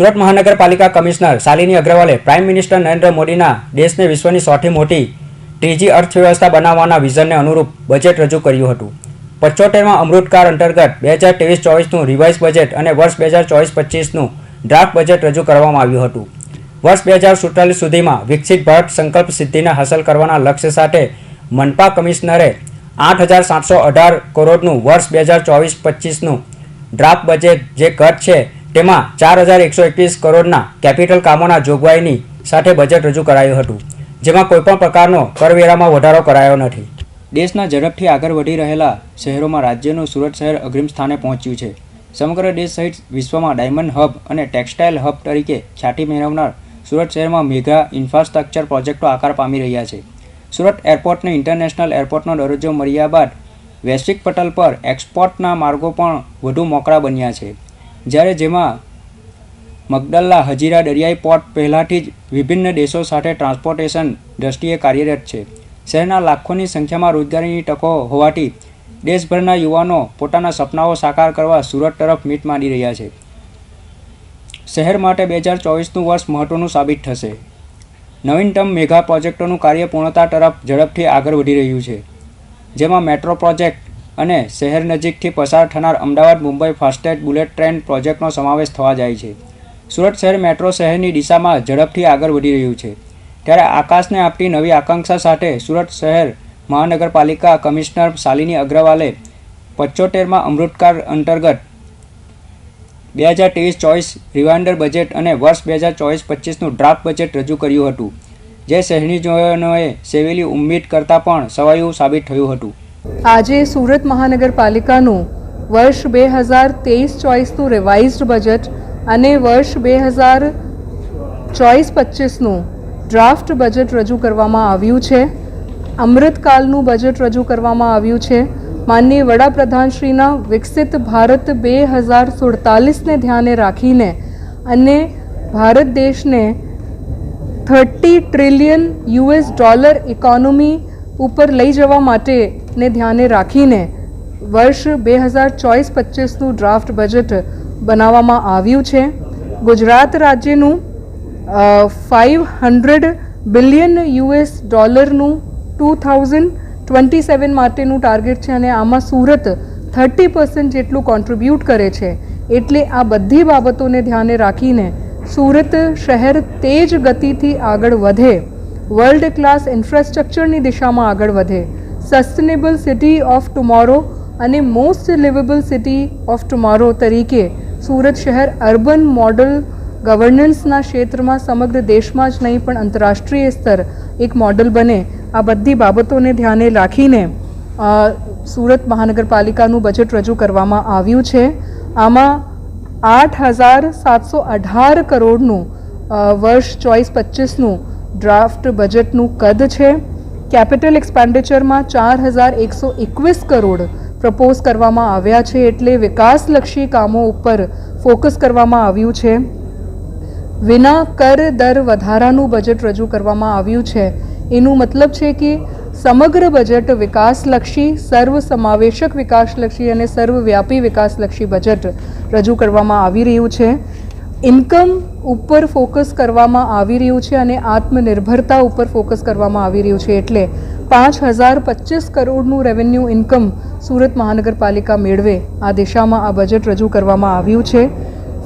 સુરત મહાનગરપાલિકા કમિશનર શાલિની અગ્રવાલે prime minister Narendra મોદીના દેશને વિશ્વની સૌથી મોટી ત્રીજી અર્થવ્યવસ્થા બનાવવાના વિઝનને અનુરૂપ બજેટ રજૂ કર્યું હતું. પચોતેરમાં અમૃતકાળ અંતર્ગત બે હજાર ત્રેવીસ ચોવીસનું રિવાઇઝ બજેટ અને વર્ષ બે હજાર ચોવીસ પચીસનું ડ્રાફ્ટ બજેટ રજૂ કરવામાં આવ્યું હતું. વર્ષ બે હજાર સુડતાલીસ સુધીમાં વિકસિત ભારત સંકલ્પ સિદ્ધિને હાંસલ કરવાના લક્ષ્ય સાથે મનપા કમિશનરે આઠ હજાર સાતસો અઢાર કરોડનું વર્ષ બે હજાર ચોવીસ પચીસનું ડ્રાફ્ટ બજેટ જે કટ છે તેમાં ચાર હજાર એકસો એકવીસ કરોડના કેપિટલ કામોના જોગવાઈની સાથે બજેટ રજૂ કરાયું હતું, જેમાં કોઈપણ પ્રકારનો કરવેરામાં વધારો કરાયો નથી. દેશના ઝડપથી આગળ વધી રહેલા શહેરોમાં રાજ્યનું સુરત શહેર અગ્રીમ સ્થાને પહોંચ્યું છે. સમગ્ર દેશ સહિત વિશ્વમાં ડાયમંડ હબ અને ટેક્સટાઇલ હબ તરીકે ખ્યાતિ મેળવનાર સુરત શહેરમાં મેઘા ઇન્ફ્રાસ્ટ્રક્ચર પ્રોજેક્ટો આકાર પામી રહ્યા છે. સુરત એરપોર્ટને ઇન્ટરનેશનલ એરપોર્ટનો દરજ્જો મળ્યા બાદ વૈશ્વિક પટલ પર એક્સપોર્ટના માર્ગો પણ વધુ મોકળા બન્યા છે. જ્યારે જેમાં મગડલ્લા હજીરા દરિયાઈ પોર્ટ પહેલાંથી જ વિભિન્ન દેશો સાથે ટ્રાન્સપોર્ટેશન દ્રષ્ટિએ કાર્યરત છે. શહેરના લાખોની સંખ્યામાં રોજગારીની તકો હોવાથી દેશભરના યુવાનો પોતાના સપનાઓ સાકાર કરવા સુરત તરફ મીટ માંડી રહ્યા છે. શહેર માટે બે હજાર ચોવીસનું વર્ષ મહત્વનું સાબિત થશે. નવીનતમ મેગા પ્રોજેક્ટોનું કાર્ય પૂર્ણતા તરફ ઝડપથી આગળ વધી રહ્યું છે. જેમાં મેટ્રો પ્રોજેક્ટ અને શહેર નજીકથી પસાર થનાર Ahmedabad Mumbai fastest bullet train પ્રોજેક્ટનો સમાવેશ થવા જાય છે. સુરત શહેર મેટ્રો શહેરની દિશામાં ઝડપથી આગળ વધી રહ્યું છે. ત્યારે આકાશને આપતી નવી આકાંક્ષા સાથે સુરત શહેર મહાનગરપાલિકા કમિશનર શાલિની અગ્રવાલે પચોતેરમાં અમૃતકાળ અંતર્ગત બે હજાર ત્રેવીસ ચોવીસ રિવાઇન્ડર બજેટ અને વર્ષ બે હજાર ચોવીસ પચીસનું ડ્રાફ્ટ બજેટ રજૂ કર્યું હતું. જે શહેરીજનોએ સેવેલી ઉમ્મીદ કરતાં પણ સવાયું સાબિત થયું હતું. આજે સુરત મહાનગરપાલિકાનું વર્ષ બે હજાર તેવીસ ચોવીસનું રિવાઇઝડ બજેટ અને વર્ષ બે હજાર ચોવીસ પચીસનું ડ્રાફ્ટ બજેટ રજૂ કરવામાં આવ્યું છે. અમૃતકાલનું બજેટ રજૂ કરવામાં આવ્યું છે. માનનીય વડાપ્રધાનશ્રીના વિકસિત ભારત બે હજાર સુડતાલીસને ધ્યાને રાખીને અને ભારત દેશને thirty trillion US dollar economy ઉપર લઈ જવા માટેને ધ્યાને રાખીને વર્ષ બે હજાર ચોવીસ પચીસનું ડ્રાફ્ટ બજેટ બનાવવામાં આવ્યું છે. ગુજરાત રાજ્યનું ફાઇવ હંડ્રેડ બિલિયન યુએસ ડોલરનું ટુ થાઉઝન્ડ ટ્વેન્ટી સેવન માટેનું ટાર્ગેટ છે અને આમાં સુરત થર્ટી પર્સન્ટ જેટલું કોન્ટ્રીબ્યુટ કરે છે. એટલે આ બધી બાબતોને ધ્યાને રાખીને સુરત શહેર તેજ ગતિથી આગળ વધે. વર્લ્ડ ક્લાસ ઇન્ફ્રાસ્ટ્રક્ચરની દિશામાં આગળ વધે. સસ્ટેનેબલ સિટી ઓફ ટુમોરો અને most liveable city of tomorrow તરીકે સુરત શહેર અર્બન મોડલ ગવર્નન્સના ક્ષેત્રમાં સમગ્ર દેશમાં જ નહીં, પણ આંતરરાષ્ટ્રીય સ્તર એક મોડલ બને. આ બધી બાબતોને ધ્યાને રાખીને સુરત મહાનગરપાલિકાનું બજેટ રજૂ કરવામાં આવ્યું છે. આમાં આઠ હજાર સાતસો અઢાર કરોડનું વર્ષ ચોવીસ પચીસનું ડ્રાફ્ટ બજેટનું કદ છે? કેપિટલ એક્સપેન્ડિચરમાં ચાર હજાર એકસો એકવીસ કરોડ પ્રપોઝ કરવામાં આવ્યા છે એટલે વિકાસલક્ષી કામો ઉપર ફોકસ કરવામાં આવ્યું છે. વિના કર દર વધારાનું બજેટ રજૂ કરવામાં આવ્યું છે. એનું મતલબ છે કે સમગ્ર બજેટ વિકાસલક્ષી, સર્વસમાવેશક વિકાસલક્ષી અને સર્વવ્યાપી વિકાસલક્ષી બજેટ રજૂ કરવામાં આવી રહ્યું છે. ઇન્કમ ઉપર ફોકસ કરવામાં આવી રહ્યું છે અને આત્મનિર્ભરતા ઉપર ફોકસ કરવામાં આવી રહ્યું છે એટલે પાંચ હજાર પચીસ કરોડનું રેવન્યુ ઇન્કમ સુરત મહાનગરપાલિકા મેળવે આ દિશામાં આ બજેટ રજૂ કરવામાં આવ્યું છે.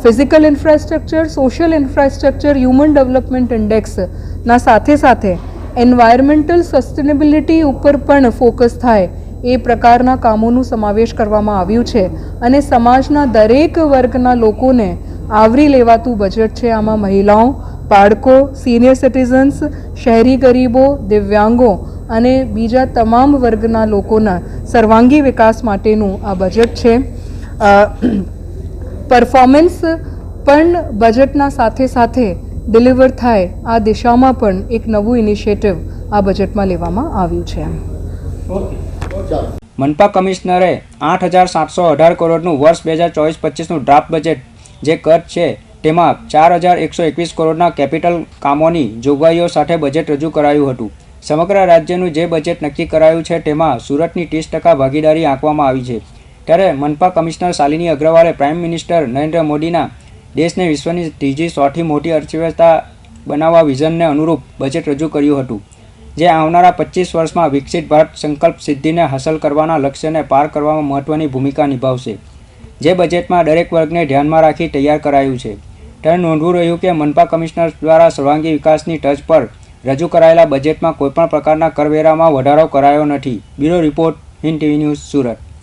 Physical infrastructure social infrastructure human development ઇન્ડેક્સના સાથે સાથે એન્વાયરમેન્ટલ સસ્ટેનેબિલિટી ઉપર પણ ફોકસ થાય એ પ્રકારના કામોનું સમાવેશ કરવામાં આવ્યું છે. અને સમાજના દરેક વર્ગના લોકોને આવરી લેવાતું બજેટ છે આમાં મહિલાઓ, બાળકો સિનિયર સિટીઝન્સ શહેરી ગરીબો, દિવ્યાંગો અને બીજા તમામ વર્ગના લોકોના સર્વાંગી વિકાસ માટેનું આ બજેટ છે. પરફોર્મન્સ પણ બજેટના સાથે સાથે ડિલિવર થાય આ દિશામાં પણ એક નવું ઇનિશિયેટિવ આ બજેટમાં લેવામાં આવ્યું છે. મનપા કમિશનરે આઠ હજાર સાતસો અઢાર કરોડનું વર્ષ બે હજાર ચોવીસ પચીસનું ડ્રાફ્ટ બજેટ જે કટ છે, તેમાં ચાર હજાર એકસો એકવીસ કરોડના કેપિટલ કામોની જોગવાઈઓ સાથે બજેટ રજૂ કરાયું હતું. સમગ્ર રાજ્યનું જે બજેટ નક્કી કરાયું છે, તેમાં સુરતની ત્રીસ ટકા ભાગીદારી આંકવામાં આવી છે. ત્યારે મનપા કમિશનર શાલિની અગ્રવાલે પ્રાઇમ મિનિસ્ટર નરેન્દ્ર મોદીના દેશને વિશ્વની ત્રીજી સૌથી મોટી અર્થવ્યવસ્થા બનાવવા વિઝનને અનુરૂપ બજેટ રજૂ કર્યું હતું, જે આવનારા પચીસ વર્ષમાં વિકસિત ભારત સંકલ્પ સિદ્ધિને હાંસલ કરવાના લક્ષ્યને પાર કરવામાં મહત્વની ભૂમિકા નિભાવશે. જે બજેટમાં દરેક વર્ગને ધ્યાનમાં રાખી તૈયાર કરાયું છે. ત્યારે નોંધવું રહ્યું કે મનપા કમિશનર દ્વારા સર્વાંગી વિકાસની ટચ પર રજૂ કરાયેલા બજેટમાં કોઈપણ પ્રકારના કરવેરામાં વધારો કરાયો નથી. Bureau report, Hind TV news, Surat.